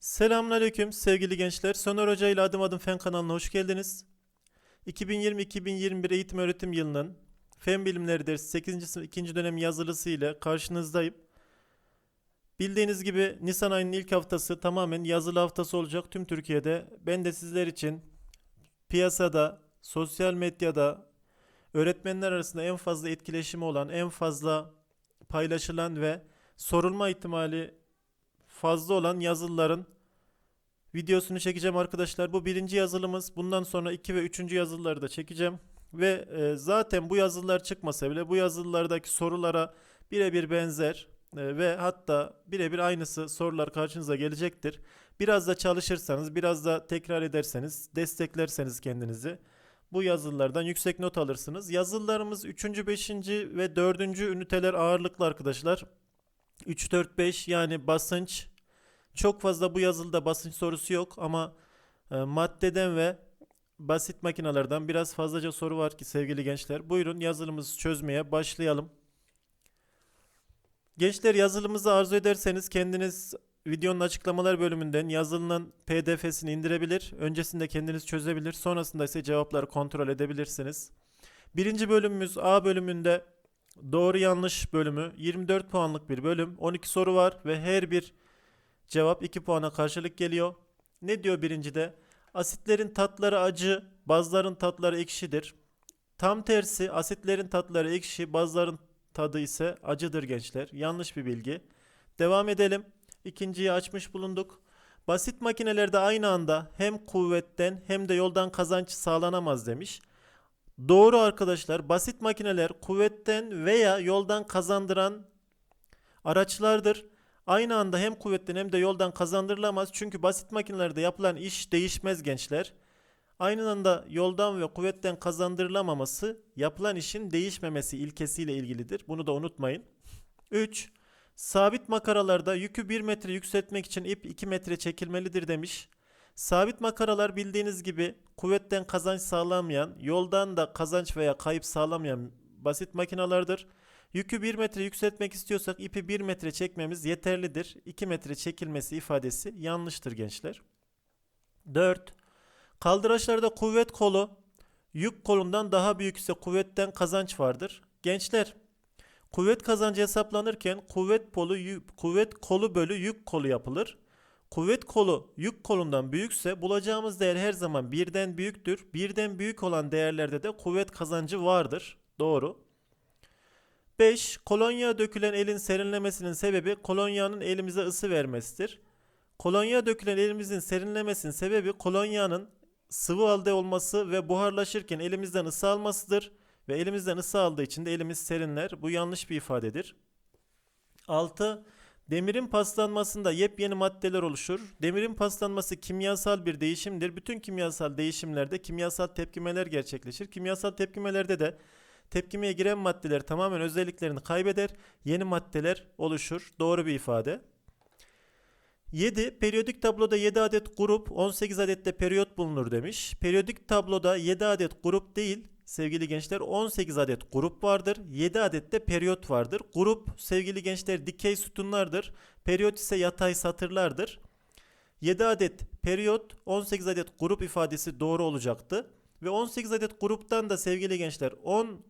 Selamünaleyküm sevgili gençler. Soner Hoca ile Adım Adım Fen kanalına hoş geldiniz. 2020-2021 eğitim öğretim yılının Fen Bilimleri dersi 8. sınıf 2. dönem yazılısı ile karşınızdayım. Bildiğiniz gibi Nisan ayının ilk haftası tamamen yazılı haftası olacak tüm Türkiye'de. Ben de sizler için piyasada, sosyal medyada öğretmenler arasında en fazla etkileşimi olan, en fazla paylaşılan ve sorulma ihtimali fazla olan yazılıların videosunu çekeceğim arkadaşlar. Bu birinci yazılımız. Bundan sonra iki ve üçüncü yazılıları da çekeceğim. Ve e, zaten bu yazılılar çıkmasa bile bu yazılılardaki sorulara birebir benzer e, ve hatta birebir aynısı sorular karşınıza gelecektir. Biraz da çalışırsanız, biraz da tekrar ederseniz, desteklerseniz kendinizi bu yazılılardan yüksek not alırsınız. Yazılılarımız 3. 5. ve 4. üniteler ağırlıklı arkadaşlar. 3, 4, 5 yani basınç. Çok fazla bu yazılıda basınç sorusu yok ama e, maddeden ve basit makinalardan biraz fazlaca soru var ki sevgili gençler. Buyurun yazılımızı çözmeye başlayalım. Gençler yazılımızı arzu ederseniz kendiniz videonun açıklamalar bölümünden yazılının pdf'sini indirebilir. Öncesinde kendiniz çözebilir. Sonrasında ise cevapları kontrol edebilirsiniz. Birinci bölümümüz A bölümünde doğru yanlış bölümü 24 puanlık bir bölüm. 12 soru var ve her bir cevap 2 puana karşılık geliyor. Ne diyor birincide? Asitlerin tatları acı, bazların tatları ekşidir. Tam tersi asitlerin tatları ekşi, bazların tadı ise acıdır gençler. Yanlış bir bilgi. Devam edelim. İkinciyi açmış bulunduk. Basit makinelerde aynı anda hem kuvvetten hem de yoldan kazanç sağlanamaz demiş. Doğru arkadaşlar. Basit makineler kuvvetten veya yoldan kazandıran araçlardır. Aynı anda hem kuvvetten hem de yoldan kazandırılamaz. Çünkü basit makinelerde yapılan iş değişmez gençler. Aynı anda yoldan ve kuvvetten kazandırılamaması yapılan işin değişmemesi ilkesiyle ilgilidir. Bunu da unutmayın. 3. Sabit makaralarda yükü 1 metre yükseltmek için ip 2 metre çekilmelidir demiş. Sabit makaralar bildiğiniz gibi kuvvetten kazanç sağlamayan, yoldan da kazanç veya kayıp sağlamayan basit makinalardır. Yükü 1 metre yükseltmek istiyorsak ipi 1 metre çekmemiz yeterlidir. 2 metre çekilmesi ifadesi yanlıştır gençler. 4. Kaldıraçlarda kuvvet kolu yük kolundan daha büyük ise kuvvetten kazanç vardır. Gençler kuvvet kazancı hesaplanırken kuvvet kolu kuvvet kolu bölü yük kolu yapılır. Kuvvet kolu yük kolundan büyükse bulacağımız değer her zaman birden büyüktür. Birden büyük olan değerlerde de kuvvet kazancı vardır. Doğru. 5. Kolonya dökülen elin serinlemesinin sebebi kolonyanın elimize ısı vermesidir. Kolonya dökülen elimizin serinlemesinin sebebi kolonyanın sıvı halde olması ve buharlaşırken elimizden ısı almasıdır. Ve elimizden ısı aldığı için de elimiz serinler. Bu yanlış bir ifadedir. 6. Demirin paslanmasında yepyeni maddeler oluşur. Demirin paslanması kimyasal bir değişimdir. Bütün kimyasal değişimlerde kimyasal tepkimeler gerçekleşir. Kimyasal tepkimelerde de tepkimeye giren maddeler tamamen özelliklerini kaybeder. Yeni maddeler oluşur. Doğru bir ifade. 7. Periyodik tabloda 7 adet grup, 18 adet de periyot bulunur demiş. Periyodik tabloda 7 adet grup değil sevgili gençler 18 adet grup vardır. 7 adet de periyot vardır. Grup sevgili gençler dikey sütunlardır. Periyot ise yatay satırlardır. 7 adet periyot, 18 adet grup ifadesi doğru olacaktı. Ve 18 adet gruptan da sevgili gençler 10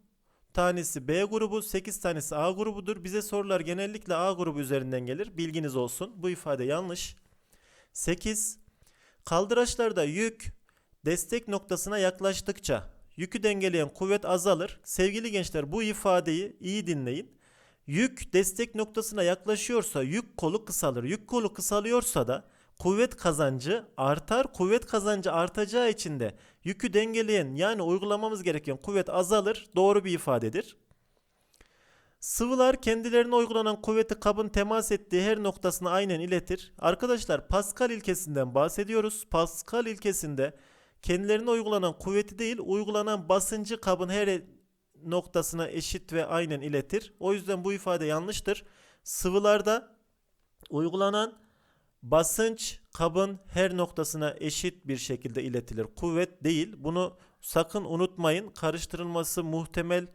tanesi B grubu, 8 tanesi A grubudur. Bize sorular genellikle A grubu üzerinden gelir. Bilginiz olsun. Bu ifade yanlış. 8. Kaldıraçlarda yük destek noktasına yaklaştıkça yükü dengeleyen kuvvet azalır. Sevgili gençler bu ifadeyi iyi dinleyin. Yük destek noktasına yaklaşıyorsa yük kolu kısalır. Yük kolu kısalıyorsa da kuvvet kazancı artar. Kuvvet kazancı artacağı için de yükü dengeleyen yani uygulamamız gereken kuvvet azalır. Doğru bir ifadedir. Sıvılar kendilerine uygulanan kuvveti kabın temas ettiği her noktasına aynen iletir. Arkadaşlar Pascal ilkesinden bahsediyoruz. Pascal ilkesinde kendilerine uygulanan kuvveti değil uygulanan basıncı kabın her noktasına eşit ve aynen iletir. O yüzden bu ifade yanlıştır. Sıvılarda uygulanan basınç kabın her noktasına eşit bir şekilde iletilir. Kuvvet değil. Bunu sakın unutmayın. Karıştırılması muhtemel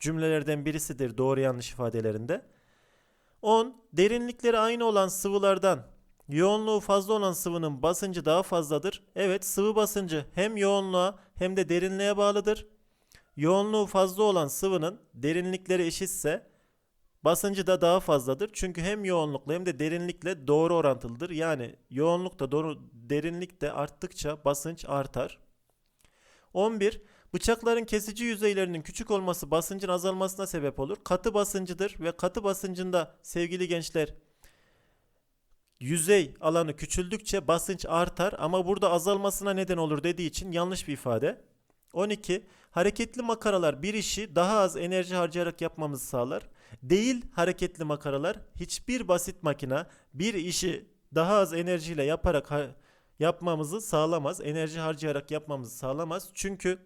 cümlelerden birisidir doğru yanlış ifadelerinde. 10. Derinlikleri aynı olan sıvılardan yoğunluğu fazla olan sıvının basıncı daha fazladır. Evet sıvı basıncı hem yoğunluğa hem de derinliğe bağlıdır. Yoğunluğu fazla olan sıvının derinlikleri eşitse basıncı da daha fazladır. Çünkü hem yoğunlukla hem de derinlikle doğru orantılıdır. Yani yoğunluk da doğru derinlik de arttıkça basınç artar. 11. Bıçakların kesici yüzeylerinin küçük olması basıncın azalmasına sebep olur. Katı basıncıdır ve katı basıncında sevgili gençler yüzey alanı küçüldükçe basınç artar ama burada azalmasına neden olur dediği için yanlış bir ifade. 12. Hareketli makaralar bir işi daha az enerji harcayarak yapmamızı sağlar. Değil hareketli makaralar hiçbir basit makina bir işi daha az enerjiyle yaparak yapmamızı sağlamaz. Enerji harcayarak yapmamızı sağlamaz. Çünkü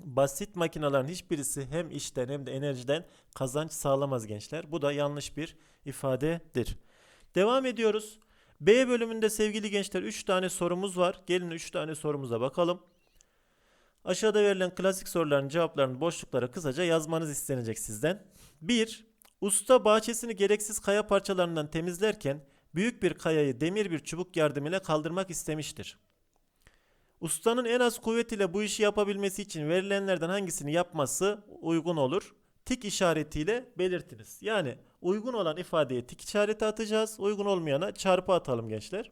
basit makinelerin hiçbirisi hem işten hem de enerjiden kazanç sağlamaz gençler. Bu da yanlış bir ifadedir. Devam ediyoruz. B bölümünde sevgili gençler 3 tane sorumuz var. Gelin 3 tane sorumuza bakalım. Aşağıda verilen klasik soruların cevaplarını boşluklara kısaca yazmanız istenecek sizden. 1. Usta bahçesini gereksiz kaya parçalarından temizlerken büyük bir kayayı demir bir çubuk yardımıyla kaldırmak istemiştir. Ustanın en az kuvvet ile bu işi yapabilmesi için verilenlerden hangisini yapması uygun olur? Tik işaretiyle belirtiniz. Yani uygun olan ifadeye tik işareti atacağız. Uygun olmayana çarpı atalım gençler.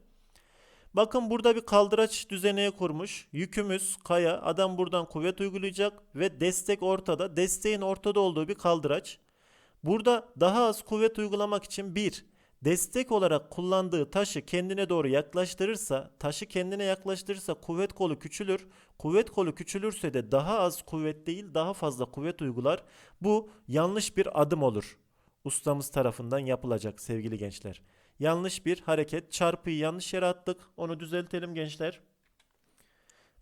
Bakın burada bir kaldıraç düzeneği kurmuş. Yükümüz kaya. Adam buradan kuvvet uygulayacak ve destek ortada. Desteğin ortada olduğu bir kaldıraç. Burada daha az kuvvet uygulamak için bir destek olarak kullandığı taşı kendine doğru yaklaştırırsa, taşı kendine yaklaştırırsa kuvvet kolu küçülür. Kuvvet kolu küçülürse de daha az kuvvet değil, daha fazla kuvvet uygular. Bu yanlış bir adım olur. Ustamız tarafından yapılacak sevgili gençler. Yanlış bir hareket. Çarpıyı yanlış yere attık. Onu düzeltelim gençler.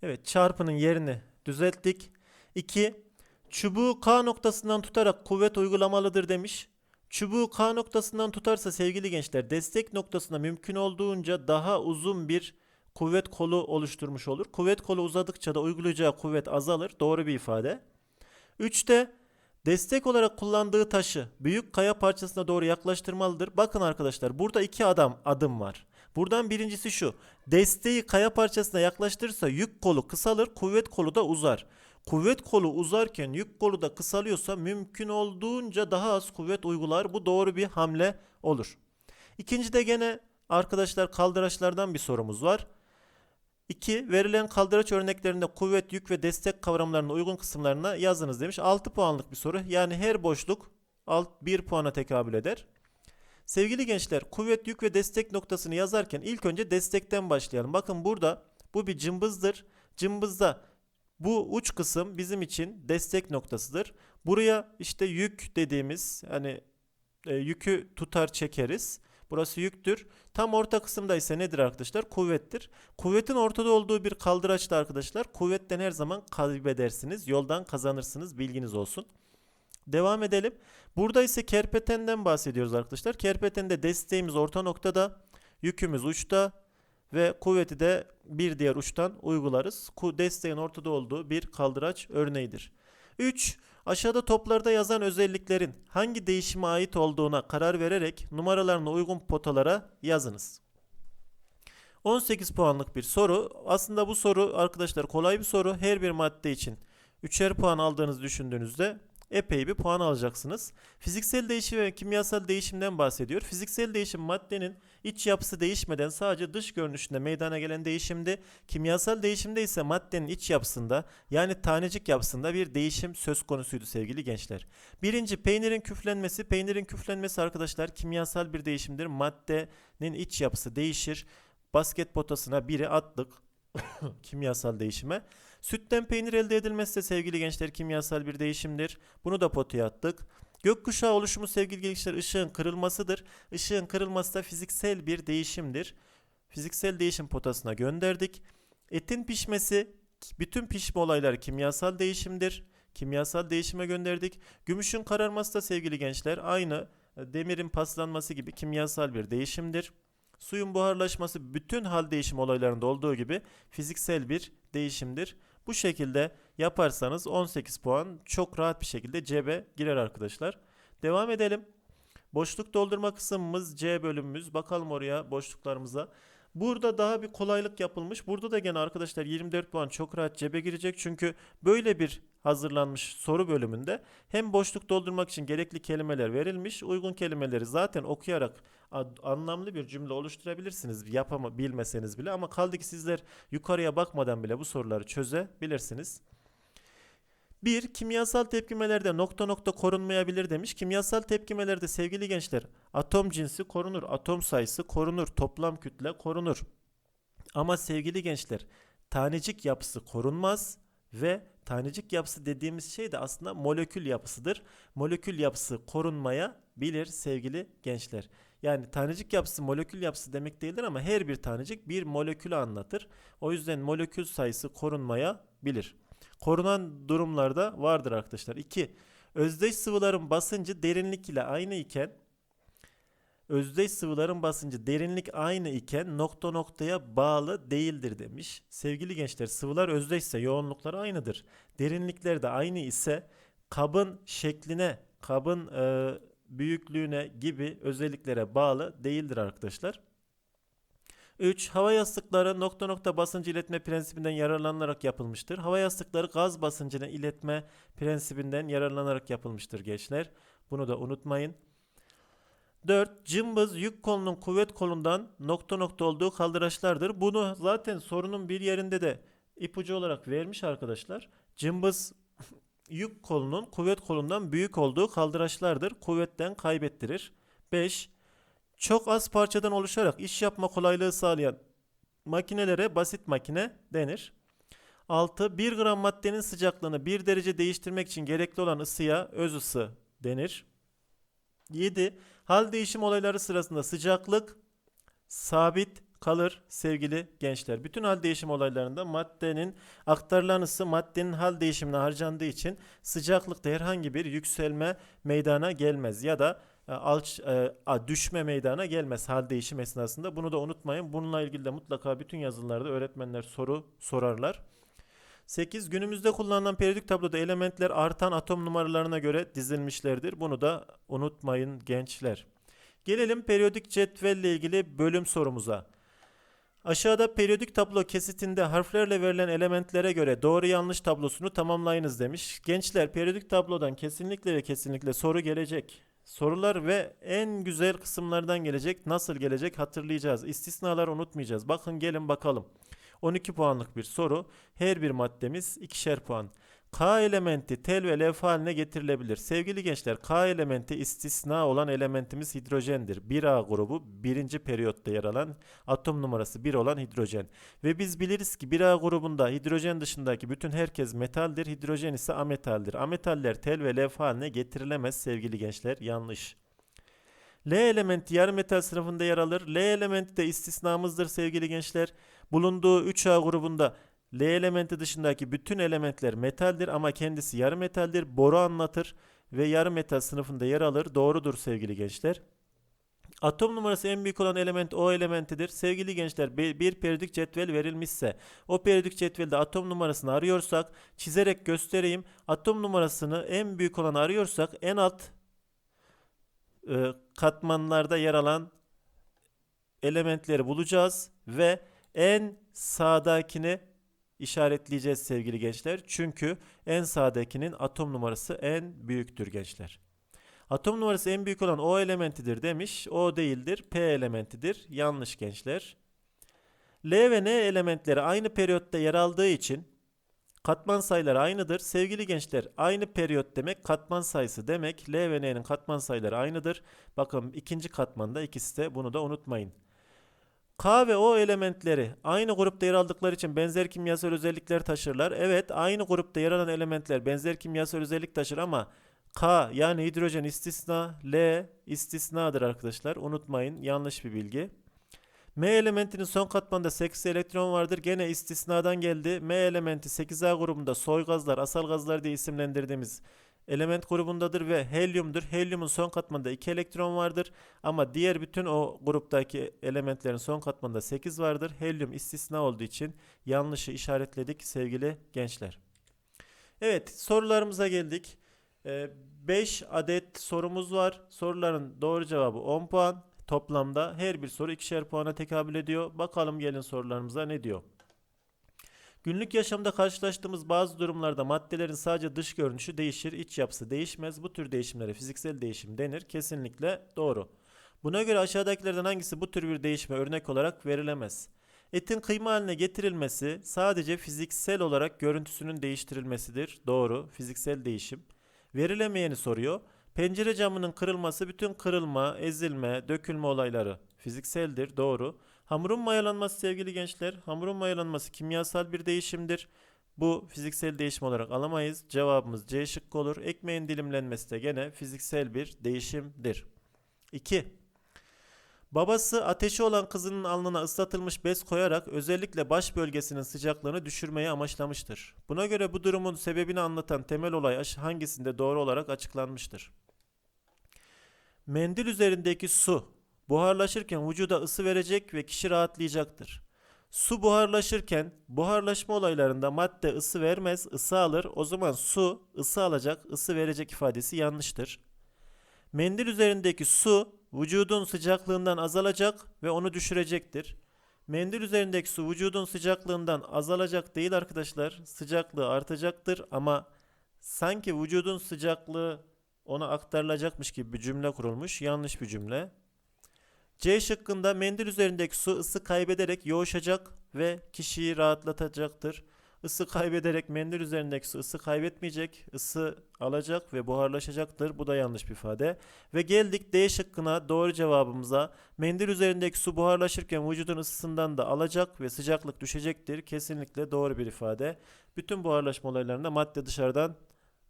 Evet, çarpının yerini düzelttik. 2. Çubuğu K noktasından tutarak kuvvet uygulamalıdır demiş. Çubuğu K noktasından tutarsa sevgili gençler destek noktasına mümkün olduğunca daha uzun bir kuvvet kolu oluşturmuş olur. Kuvvet kolu uzadıkça da uygulayacağı kuvvet azalır. Doğru bir ifade. 3'te destek olarak kullandığı taşı büyük kaya parçasına doğru yaklaştırmalıdır. Bakın arkadaşlar burada iki adam adım var. Buradan birincisi şu. Desteği kaya parçasına yaklaştırırsa yük kolu kısalır, kuvvet kolu da uzar. Kuvvet kolu uzarken yük kolu da kısalıyorsa mümkün olduğunca daha az kuvvet uygular. Bu doğru bir hamle olur. İkinci de gene arkadaşlar kaldıraçlardan bir sorumuz var. 2. Verilen kaldıraç örneklerinde kuvvet, yük ve destek kavramlarının uygun kısımlarına yazınız demiş. 6 puanlık bir soru. Yani her boşluk alt 1 puana tekabül eder. Sevgili gençler, kuvvet, yük ve destek noktasını yazarken ilk önce destekten başlayalım. Bakın burada bu bir cımbızdır. Cımbızda bu uç kısım bizim için destek noktasıdır. Buraya işte yük dediğimiz hani e, yükü tutar çekeriz. Burası yüktür. Tam orta kısımda ise nedir arkadaşlar? Kuvvettir. Kuvvetin ortada olduğu bir kaldıraçta arkadaşlar kuvvetten her zaman kaybedersiniz. Yoldan kazanırsınız. Bilginiz olsun. Devam edelim. Burada ise kerpetenden bahsediyoruz arkadaşlar. Kerpetende desteğimiz orta noktada, yükümüz uçta ve kuvveti de bir diğer uçtan uygularız. Desteğin ortada olduğu bir kaldıraç örneğidir. 3. Aşağıda toplarda yazan özelliklerin hangi değişime ait olduğuna karar vererek numaralarına uygun potalara yazınız. 18 puanlık bir soru. Aslında bu soru arkadaşlar kolay bir soru. Her bir madde için 3'er puan aldığınızı düşündüğünüzde epey bir puan alacaksınız. Fiziksel değişim ve kimyasal değişimden bahsediyor. Fiziksel değişim maddenin iç yapısı değişmeden sadece dış görünüşünde meydana gelen değişimdi. Kimyasal değişimde ise maddenin iç yapısında yani tanecik yapısında bir değişim söz konusuydu sevgili gençler. Birinci peynirin küflenmesi. Peynirin küflenmesi arkadaşlar kimyasal bir değişimdir. Maddenin iç yapısı değişir. Basket potasına biri attık kimyasal değişime. Sütten peynir elde edilmesi de sevgili gençler kimyasal bir değişimdir. Bunu da potaya attık. Gökkuşağı oluşumu sevgili gençler ışığın kırılmasıdır. Işığın kırılması da fiziksel bir değişimdir. Fiziksel değişim potasına gönderdik. Etin pişmesi, bütün pişme olayları kimyasal değişimdir. Kimyasal değişime gönderdik. Gümüşün kararması da sevgili gençler aynı demirin paslanması gibi kimyasal bir değişimdir. Suyun buharlaşması bütün hal değişim olaylarında olduğu gibi fiziksel bir değişimdir. Bu şekilde yaparsanız 18 puan çok rahat bir şekilde cebe girer arkadaşlar. Devam edelim. Boşluk doldurma kısmımız C bölümümüz. Bakalım oraya boşluklarımıza. Burada daha bir kolaylık yapılmış. Burada da gene arkadaşlar 24 puan çok rahat cebe girecek. Çünkü böyle bir hazırlanmış soru bölümünde hem boşluk doldurmak için gerekli kelimeler verilmiş. Uygun kelimeleri zaten okuyarak anlamlı bir cümle oluşturabilirsiniz. Yapama bilmeseniz bile ama kaldı ki sizler yukarıya bakmadan bile bu soruları çözebilirsiniz. Bir, kimyasal tepkimelerde nokta nokta korunmayabilir demiş. Kimyasal tepkimelerde sevgili gençler atom cinsi korunur, atom sayısı korunur, toplam kütle korunur. Ama sevgili gençler tanecik yapısı korunmaz ve tanecik yapısı dediğimiz şey de aslında molekül yapısıdır. Molekül yapısı korunmaya bilir sevgili gençler. Yani tanecik yapısı molekül yapısı demek değildir ama her bir tanecik bir molekülü anlatır. O yüzden molekül sayısı korunmaya bilir. Korunan durumlarda vardır arkadaşlar. 2. Özdeş sıvıların basıncı derinlik ile aynı iken özdeş sıvıların basıncı derinlik aynı iken nokta noktaya bağlı değildir demiş. Sevgili gençler sıvılar özdeşse yoğunlukları aynıdır. Derinlikler de aynı ise kabın şekline, kabın e, büyüklüğüne gibi özelliklere bağlı değildir arkadaşlar. 3. Hava yastıkları nokta nokta basıncı iletme prensibinden yararlanarak yapılmıştır. Hava yastıkları gaz basıncını iletme prensibinden yararlanarak yapılmıştır gençler. Bunu da unutmayın. 4. Cımbız yük kolunun kuvvet kolundan nokta nokta olduğu kaldıraçlardır. Bunu zaten sorunun bir yerinde de ipucu olarak vermiş arkadaşlar. Cımbız yük kolunun kuvvet kolundan büyük olduğu kaldıraçlardır. Kuvvetten kaybettirir. 5. Çok az parçadan oluşarak iş yapma kolaylığı sağlayan makinelere basit makine denir. 6. 1 gram maddenin sıcaklığını 1 derece değiştirmek için gerekli olan ısıya öz ısı denir. 7. Hal değişim olayları sırasında sıcaklık sabit kalır sevgili gençler. Bütün hal değişim olaylarında maddenin aktarılan ısı maddenin hal değişimine harcandığı için sıcaklıkta herhangi bir yükselme meydana gelmez ya da e, alç, e, a, düşme meydana gelmez hal değişim esnasında. Bunu da unutmayın. Bununla ilgili de mutlaka bütün yazılarda öğretmenler soru sorarlar. 8. Günümüzde kullanılan periyodik tabloda elementler artan atom numaralarına göre dizilmişlerdir. Bunu da unutmayın gençler. Gelelim periyodik cetvelle ilgili bölüm sorumuza. Aşağıda periyodik tablo kesitinde harflerle verilen elementlere göre doğru yanlış tablosunu tamamlayınız demiş. Gençler periyodik tablodan kesinlikle ve kesinlikle soru gelecek. Sorular ve en güzel kısımlardan gelecek. Nasıl gelecek hatırlayacağız. İstisnaları unutmayacağız. Bakın gelin bakalım. 12 puanlık bir soru. Her bir maddemiz ikişer puan. K elementi tel ve levha haline getirilebilir. Sevgili gençler K elementi istisna olan elementimiz hidrojendir. 1A grubu birinci periyotta yer alan atom numarası 1 olan hidrojen. Ve biz biliriz ki 1A grubunda hidrojen dışındaki bütün herkes metaldir. Hidrojen ise ametaldir. Ametaller tel ve levha haline getirilemez sevgili gençler. Yanlış. L elementi yarı metal sınıfında yer alır. L elementi de istisnamızdır sevgili gençler. Bulunduğu 3A grubunda L elementi dışındaki bütün elementler metaldir ama kendisi yarı metaldir. Boru anlatır ve yarı metal sınıfında yer alır. Doğrudur sevgili gençler. Atom numarası en büyük olan element O elementidir. Sevgili gençler bir periyodik cetvel verilmişse o periyodik cetvelde atom numarasını arıyorsak çizerek göstereyim. Atom numarasını en büyük olanı arıyorsak en alt e, katmanlarda yer alan elementleri bulacağız ve en sağdakini işaretleyeceğiz sevgili gençler. Çünkü en sağdakinin atom numarası en büyüktür gençler. Atom numarası en büyük olan O elementidir demiş. O değildir. P elementidir. Yanlış gençler. L ve N elementleri aynı periyotta yer aldığı için katman sayıları aynıdır. Sevgili gençler aynı periyot demek katman sayısı demek. L ve N'nin katman sayıları aynıdır. Bakın ikinci katmanda ikisi de bunu da unutmayın. K ve O elementleri aynı grupta yer aldıkları için benzer kimyasal özellikler taşırlar. Evet aynı grupta yer alan elementler benzer kimyasal özellik taşır ama K yani hidrojen istisna, L istisnadır arkadaşlar. Unutmayın yanlış bir bilgi. M elementinin son katmanında 8 elektron vardır. Gene istisnadan geldi. M elementi 8A grubunda soy gazlar, asal gazlar diye isimlendirdiğimiz element grubundadır ve helyumdur. Helyumun son katmanında 2 elektron vardır. Ama diğer bütün o gruptaki elementlerin son katmanında 8 vardır. Helyum istisna olduğu için yanlışı işaretledik sevgili gençler. Evet sorularımıza geldik. Ee, 5 adet sorumuz var. Soruların doğru cevabı 10 puan. Toplamda her bir soru ikişer puana tekabül ediyor. Bakalım gelin sorularımıza ne diyor. Günlük yaşamda karşılaştığımız bazı durumlarda maddelerin sadece dış görünüşü değişir, iç yapısı değişmez. Bu tür değişimlere fiziksel değişim denir. Kesinlikle doğru. Buna göre aşağıdakilerden hangisi bu tür bir değişime örnek olarak verilemez? Etin kıyma haline getirilmesi sadece fiziksel olarak görüntüsünün değiştirilmesidir. Doğru, fiziksel değişim. Verilemeyeni soruyor. Pencere camının kırılması bütün kırılma, ezilme, dökülme olayları fizikseldir. Doğru. Hamurun mayalanması sevgili gençler, hamurun mayalanması kimyasal bir değişimdir. Bu fiziksel değişim olarak alamayız. Cevabımız C şıkkı olur. Ekmeğin dilimlenmesi de gene fiziksel bir değişimdir. 2. Babası ateşi olan kızının alnına ıslatılmış bez koyarak özellikle baş bölgesinin sıcaklığını düşürmeyi amaçlamıştır. Buna göre bu durumun sebebini anlatan temel olay hangisinde doğru olarak açıklanmıştır? Mendil üzerindeki su buharlaşırken vücuda ısı verecek ve kişi rahatlayacaktır. Su buharlaşırken buharlaşma olaylarında madde ısı vermez, ısı alır. O zaman su ısı alacak, ısı verecek ifadesi yanlıştır. Mendil üzerindeki su vücudun sıcaklığından azalacak ve onu düşürecektir. Mendil üzerindeki su vücudun sıcaklığından azalacak değil arkadaşlar. Sıcaklığı artacaktır ama sanki vücudun sıcaklığı ona aktarılacakmış gibi bir cümle kurulmuş. Yanlış bir cümle. C şıkkında mendil üzerindeki su ısı kaybederek yoğuşacak ve kişiyi rahatlatacaktır. Isı kaybederek mendil üzerindeki su ısı kaybetmeyecek, ısı alacak ve buharlaşacaktır. Bu da yanlış bir ifade. Ve geldik D şıkkına doğru cevabımıza. Mendil üzerindeki su buharlaşırken vücudun ısısından da alacak ve sıcaklık düşecektir. Kesinlikle doğru bir ifade. Bütün buharlaşma olaylarında madde dışarıdan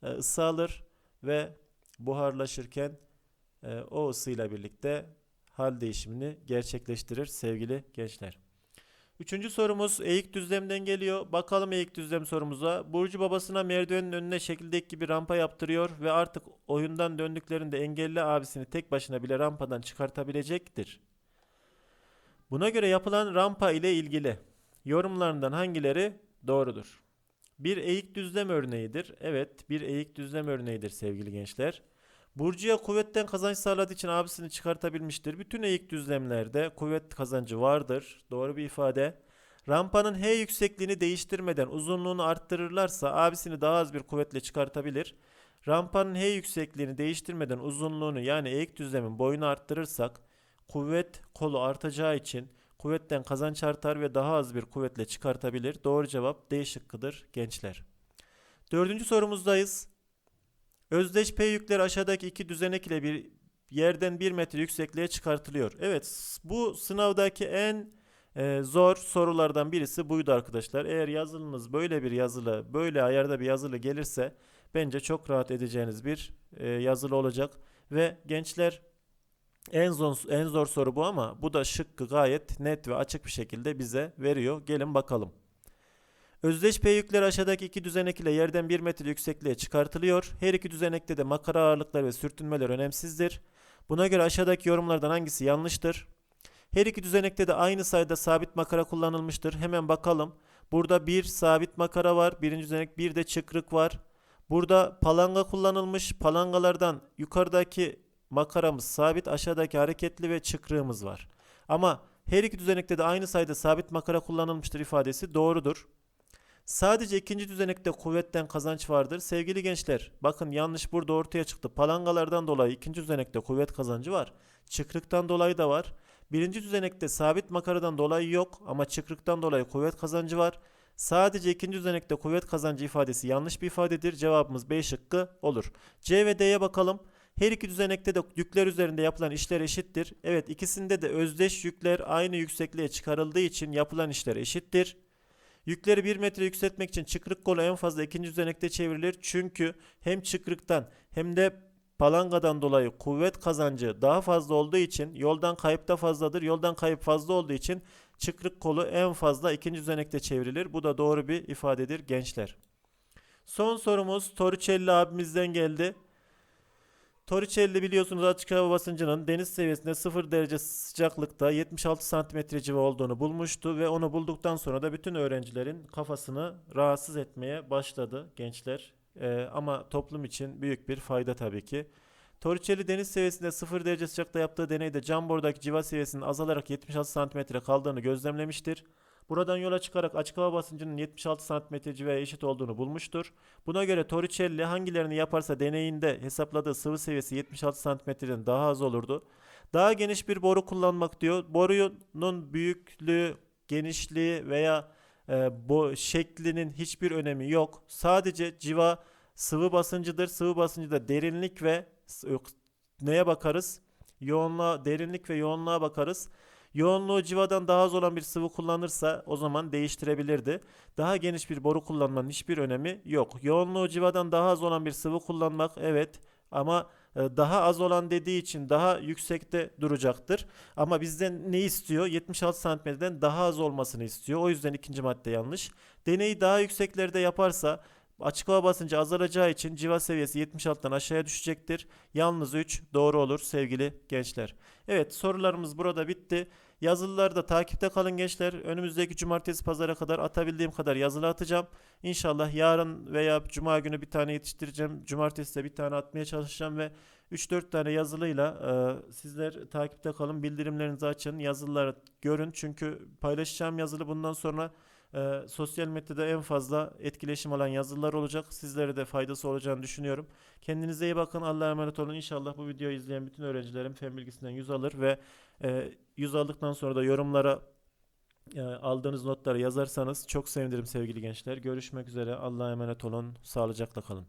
e, ısı alır ve buharlaşırken e, o ısıyla birlikte hal değişimini gerçekleştirir sevgili gençler. Üçüncü sorumuz eğik düzlemden geliyor. Bakalım eğik düzlem sorumuza. Burcu babasına merdivenin önüne şekildeki gibi rampa yaptırıyor ve artık oyundan döndüklerinde engelli abisini tek başına bile rampadan çıkartabilecektir. Buna göre yapılan rampa ile ilgili yorumlarından hangileri doğrudur? Bir eğik düzlem örneğidir. Evet, bir eğik düzlem örneğidir sevgili gençler. Burcu'ya kuvvetten kazanç sağladığı için abisini çıkartabilmiştir. Bütün eğik düzlemlerde kuvvet kazancı vardır. Doğru bir ifade. Rampanın H yüksekliğini değiştirmeden uzunluğunu arttırırlarsa abisini daha az bir kuvvetle çıkartabilir. Rampanın H yüksekliğini değiştirmeden uzunluğunu yani eğik düzlemin boyunu arttırırsak kuvvet kolu artacağı için kuvvetten kazanç artar ve daha az bir kuvvetle çıkartabilir. Doğru cevap D şıkkıdır gençler. Dördüncü sorumuzdayız. Özdeş P yükleri aşağıdaki iki düzenek ile bir yerden 1 metre yüksekliğe çıkartılıyor. Evet bu sınavdaki en e, zor sorulardan birisi buydu arkadaşlar. Eğer yazılınız böyle bir yazılı, böyle ayarda bir yazılı gelirse bence çok rahat edeceğiniz bir e, yazılı olacak. Ve gençler en zor, en zor soru bu ama bu da şıkkı gayet net ve açık bir şekilde bize veriyor. Gelin bakalım. Özdeş P yükleri aşağıdaki iki düzenek ile yerden 1 metre yüksekliğe çıkartılıyor. Her iki düzenekte de makara ağırlıkları ve sürtünmeler önemsizdir. Buna göre aşağıdaki yorumlardan hangisi yanlıştır? Her iki düzenekte de aynı sayıda sabit makara kullanılmıştır. Hemen bakalım. Burada bir sabit makara var. Birinci düzenek bir de çıkrık var. Burada palanga kullanılmış. Palangalardan yukarıdaki makaramız sabit, aşağıdaki hareketli ve çıkrığımız var. Ama her iki düzenekte de aynı sayıda sabit makara kullanılmıştır ifadesi doğrudur. Sadece ikinci düzenekte kuvvetten kazanç vardır. Sevgili gençler, bakın yanlış burada ortaya çıktı. Palangalardan dolayı ikinci düzenekte kuvvet kazancı var. Çıkrıktan dolayı da var. Birinci düzenekte sabit makaradan dolayı yok ama çıkrıktan dolayı kuvvet kazancı var. Sadece ikinci düzenekte kuvvet kazancı ifadesi yanlış bir ifadedir. Cevabımız B şıkkı olur. C ve D'ye bakalım. Her iki düzenekte de yükler üzerinde yapılan işler eşittir. Evet ikisinde de özdeş yükler aynı yüksekliğe çıkarıldığı için yapılan işler eşittir. Yükleri 1 metre yükseltmek için çıkrık kolu en fazla ikinci düzenekte çevrilir. Çünkü hem çıkrıktan hem de palangadan dolayı kuvvet kazancı daha fazla olduğu için yoldan kayıp da fazladır. Yoldan kayıp fazla olduğu için çıkrık kolu en fazla ikinci düzenekte çevrilir. Bu da doğru bir ifadedir gençler. Son sorumuz Torricelli abimizden geldi. Torricelli biliyorsunuz açık hava basıncının deniz seviyesinde 0 derece sıcaklıkta 76 santimetre civa olduğunu bulmuştu ve onu bulduktan sonra da bütün öğrencilerin kafasını rahatsız etmeye başladı gençler. Ee, ama toplum için büyük bir fayda tabii ki. Torricelli deniz seviyesinde 0 derece sıcakta yaptığı deneyde cam bordaki civa seviyesinin azalarak 76 santimetre kaldığını gözlemlemiştir. Buradan yola çıkarak açık hava basıncının 76 santimetre civaya eşit olduğunu bulmuştur. Buna göre Torricelli hangilerini yaparsa deneyinde hesapladığı sıvı seviyesi 76 santimetreden daha az olurdu. Daha geniş bir boru kullanmak diyor. Borunun büyüklüğü, genişliği veya e, bu şeklinin hiçbir önemi yok. Sadece civa sıvı basıncıdır. Sıvı basıncı da derinlik ve neye bakarız? Yoğunluğa, derinlik ve yoğunluğa bakarız. Yoğunluğu civadan daha az olan bir sıvı kullanırsa o zaman değiştirebilirdi. Daha geniş bir boru kullanmanın hiçbir önemi yok. Yoğunluğu civadan daha az olan bir sıvı kullanmak evet ama e, daha az olan dediği için daha yüksekte duracaktır. Ama bizden ne istiyor? 76 santimetreden daha az olmasını istiyor. O yüzden ikinci madde yanlış. Deneyi daha yükseklerde yaparsa açık hava basıncı azalacağı için civa seviyesi 76'dan aşağıya düşecektir. Yalnız 3 doğru olur sevgili gençler. Evet sorularımız burada bitti. Yazılıları da takipte kalın gençler. Önümüzdeki cumartesi pazara kadar atabildiğim kadar yazılı atacağım. İnşallah yarın veya cuma günü bir tane yetiştireceğim. Cumartesi de bir tane atmaya çalışacağım ve 3-4 tane yazılıyla e, sizler takipte kalın. Bildirimlerinizi açın. Yazılıları görün. Çünkü paylaşacağım yazılı bundan sonra e, sosyal medyada en fazla etkileşim alan yazılar olacak. Sizlere de faydası olacağını düşünüyorum. Kendinize iyi bakın. Allah'a emanet olun. İnşallah bu videoyu izleyen bütün öğrencilerim fen bilgisinden 100 alır ve e, 100 aldıktan sonra da yorumlara e, aldığınız notları yazarsanız çok sevinirim sevgili gençler. Görüşmek üzere. Allah'a emanet olun. Sağlıcakla kalın.